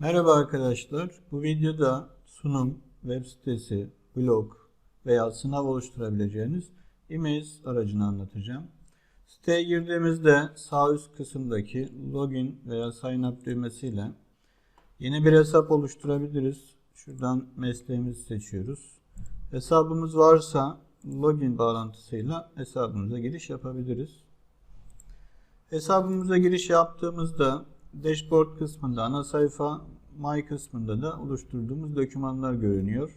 Merhaba arkadaşlar. Bu videoda sunum, web sitesi, blog veya sınav oluşturabileceğiniz Emails aracını anlatacağım. Siteye girdiğimizde sağ üst kısımdaki login veya sign up düğmesiyle yeni bir hesap oluşturabiliriz. Şuradan mesleğimizi seçiyoruz. Hesabımız varsa login bağlantısıyla hesabımıza giriş yapabiliriz. Hesabımıza giriş yaptığımızda dashboard kısmında ana sayfa My kısmında da oluşturduğumuz dokümanlar görünüyor.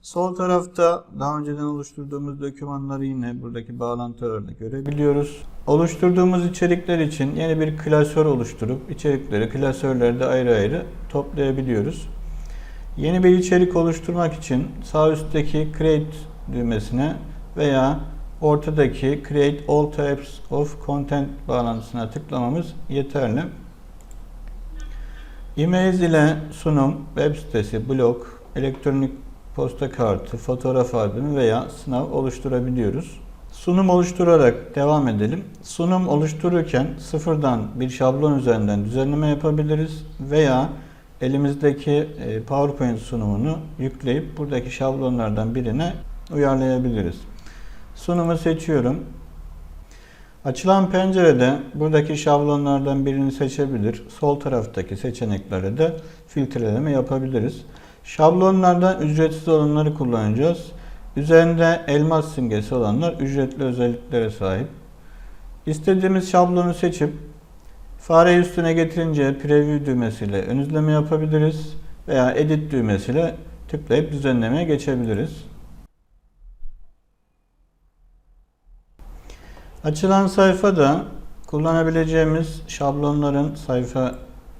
Sol tarafta daha önceden oluşturduğumuz dokümanları yine buradaki bağlantılarla görebiliyoruz. Oluşturduğumuz içerikler için yeni bir klasör oluşturup içerikleri klasörlerde ayrı ayrı toplayabiliyoruz. Yeni bir içerik oluşturmak için sağ üstteki Create düğmesine veya ortadaki Create All Types of Content bağlantısına tıklamamız yeterli. E-mail ile sunum, web sitesi, blog, elektronik posta kartı, fotoğraf albümü veya sınav oluşturabiliyoruz. Sunum oluşturarak devam edelim. Sunum oluştururken sıfırdan bir şablon üzerinden düzenleme yapabiliriz veya elimizdeki e, PowerPoint sunumunu yükleyip buradaki şablonlardan birine uyarlayabiliriz. Sunumu seçiyorum. Açılan pencerede buradaki şablonlardan birini seçebilir. Sol taraftaki seçeneklere de filtreleme yapabiliriz. Şablonlardan ücretsiz olanları kullanacağız. Üzerinde elmas simgesi olanlar ücretli özelliklere sahip. İstediğimiz şablonu seçip fareyi üstüne getirince preview düğmesiyle ön izleme yapabiliriz veya edit düğmesiyle tıklayıp düzenlemeye geçebiliriz. Açılan sayfada kullanabileceğimiz şablonların sayfa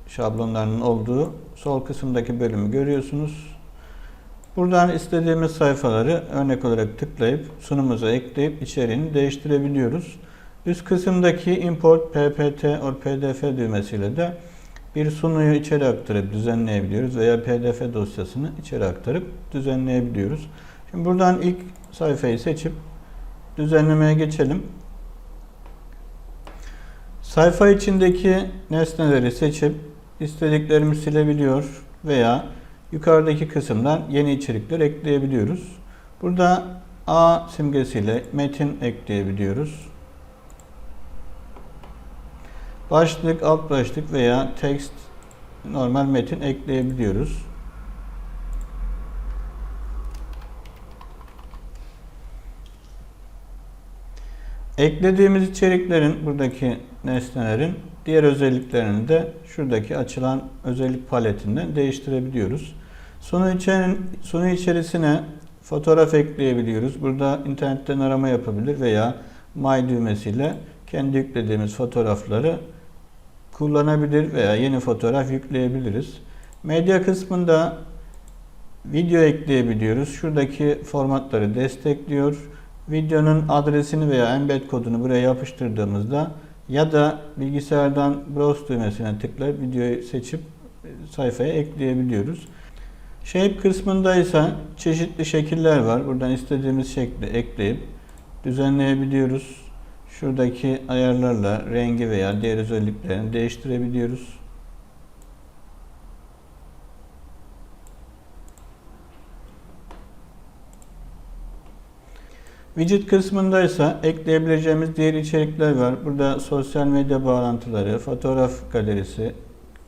şablonlarının olduğu sol kısımdaki bölümü görüyorsunuz. Buradan istediğimiz sayfaları örnek olarak tıklayıp sunumuza ekleyip içeriğini değiştirebiliyoruz. Üst kısımdaki import ppt or pdf düğmesiyle de bir sunuyu içeri aktarıp düzenleyebiliyoruz veya pdf dosyasını içeri aktarıp düzenleyebiliyoruz. Şimdi buradan ilk sayfayı seçip düzenlemeye geçelim. Sayfa içindeki nesneleri seçip istediklerimi silebiliyor veya yukarıdaki kısımdan yeni içerikler ekleyebiliyoruz. Burada A simgesiyle metin ekleyebiliyoruz. Başlık, alt başlık veya text normal metin ekleyebiliyoruz. Eklediğimiz içeriklerin buradaki nesnelerin diğer özelliklerini de şuradaki açılan özellik paletinden değiştirebiliyoruz. Sunu, içerin, sunu içerisine fotoğraf ekleyebiliyoruz. Burada internetten arama yapabilir veya My düğmesiyle kendi yüklediğimiz fotoğrafları kullanabilir veya yeni fotoğraf yükleyebiliriz. Medya kısmında video ekleyebiliyoruz. Şuradaki formatları destekliyor. Videonun adresini veya embed kodunu buraya yapıştırdığımızda ya da bilgisayardan browse düğmesine tıklayıp videoyu seçip sayfaya ekleyebiliyoruz. Shape kısmında ise çeşitli şekiller var. Buradan istediğimiz şekli ekleyip düzenleyebiliyoruz. Şuradaki ayarlarla rengi veya diğer özelliklerini değiştirebiliyoruz. Widget kısmında ise ekleyebileceğimiz diğer içerikler var. Burada sosyal medya bağlantıları, fotoğraf galerisi,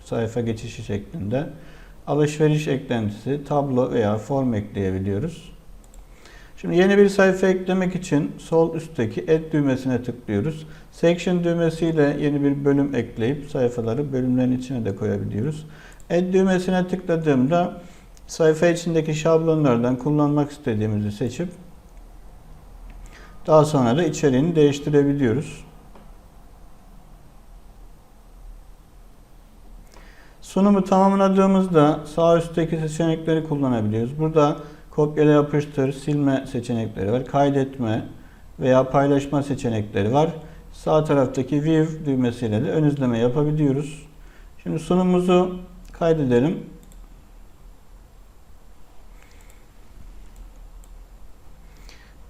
sayfa geçişi şeklinde, alışveriş eklentisi, tablo veya form ekleyebiliyoruz. Şimdi yeni bir sayfa eklemek için sol üstteki Add düğmesine tıklıyoruz. Section düğmesiyle yeni bir bölüm ekleyip sayfaları bölümlerin içine de koyabiliyoruz. Add düğmesine tıkladığımda sayfa içindeki şablonlardan kullanmak istediğimizi seçip daha sonra da içeriğini değiştirebiliyoruz. Sunumu tamamladığımızda sağ üstteki seçenekleri kullanabiliyoruz. Burada kopyala yapıştır, silme seçenekleri var. Kaydetme veya paylaşma seçenekleri var. Sağ taraftaki View düğmesiyle de ön izleme yapabiliyoruz. Şimdi sunumumuzu kaydedelim.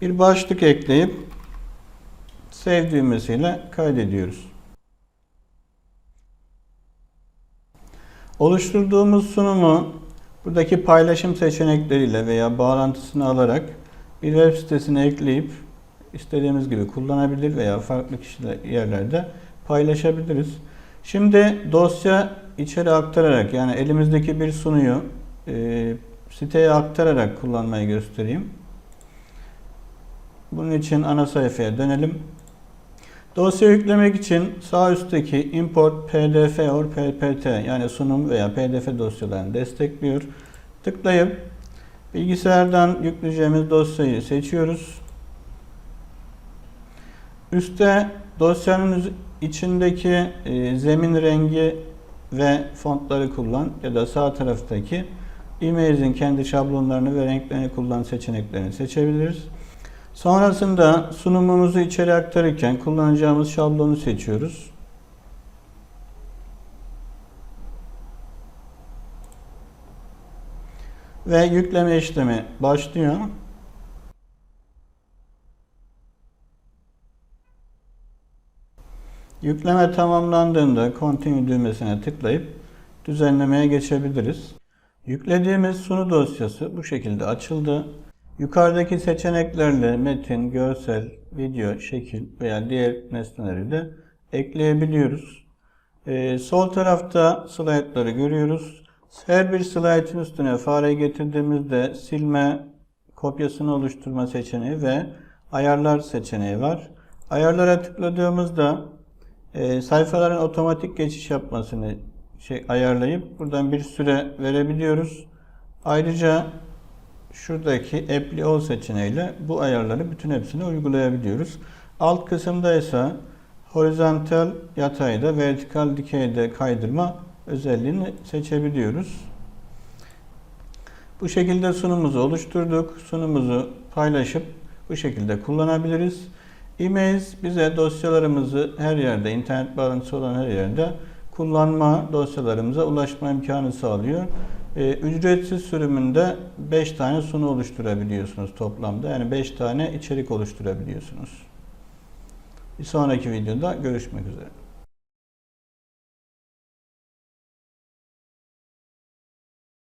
Bir başlık ekleyip save düğmesiyle kaydediyoruz. Oluşturduğumuz sunumu buradaki paylaşım seçenekleriyle veya bağlantısını alarak bir web sitesine ekleyip istediğimiz gibi kullanabilir veya farklı kişiler yerlerde paylaşabiliriz. Şimdi dosya içeri aktararak yani elimizdeki bir sunuyu e, siteye aktararak kullanmayı göstereyim. Bunun için ana sayfaya dönelim. Dosya yüklemek için sağ üstteki import pdf or ppt yani sunum veya pdf dosyalarını destekliyor. Tıklayıp bilgisayardan yükleyeceğimiz dosyayı seçiyoruz. Üste dosyanın içindeki e, zemin rengi ve fontları kullan ya da sağ taraftaki Image'in kendi şablonlarını ve renklerini kullan seçeneklerini seçebiliriz. Sonrasında sunumumuzu içeri aktarırken kullanacağımız şablonu seçiyoruz. Ve yükleme işlemi başlıyor. Yükleme tamamlandığında Continue düğmesine tıklayıp düzenlemeye geçebiliriz. Yüklediğimiz sunu dosyası bu şekilde açıldı. Yukarıdaki seçeneklerle metin, görsel, video, şekil veya diğer nesneleri de ekleyebiliyoruz. Ee, sol tarafta slaytları görüyoruz. Her bir slaytın üstüne fareyi getirdiğimizde silme, kopyasını oluşturma seçeneği ve ayarlar seçeneği var. Ayarlara tıkladığımızda e, sayfaların otomatik geçiş yapmasını şey ayarlayıp buradan bir süre verebiliyoruz. Ayrıca şuradaki Apply All seçeneğiyle bu ayarları bütün hepsini uygulayabiliyoruz. Alt kısımda ise horizontal yatayda, vertikal dikeyde kaydırma özelliğini seçebiliyoruz. Bu şekilde sunumumuzu oluşturduk. Sunumumuzu paylaşıp bu şekilde kullanabiliriz. E-mail bize dosyalarımızı her yerde, internet bağlantısı olan her yerde kullanma dosyalarımıza ulaşma imkanı sağlıyor. Ee, ücretsiz sürümünde 5 tane sunu oluşturabiliyorsunuz toplamda. Yani 5 tane içerik oluşturabiliyorsunuz. Bir sonraki videoda görüşmek üzere.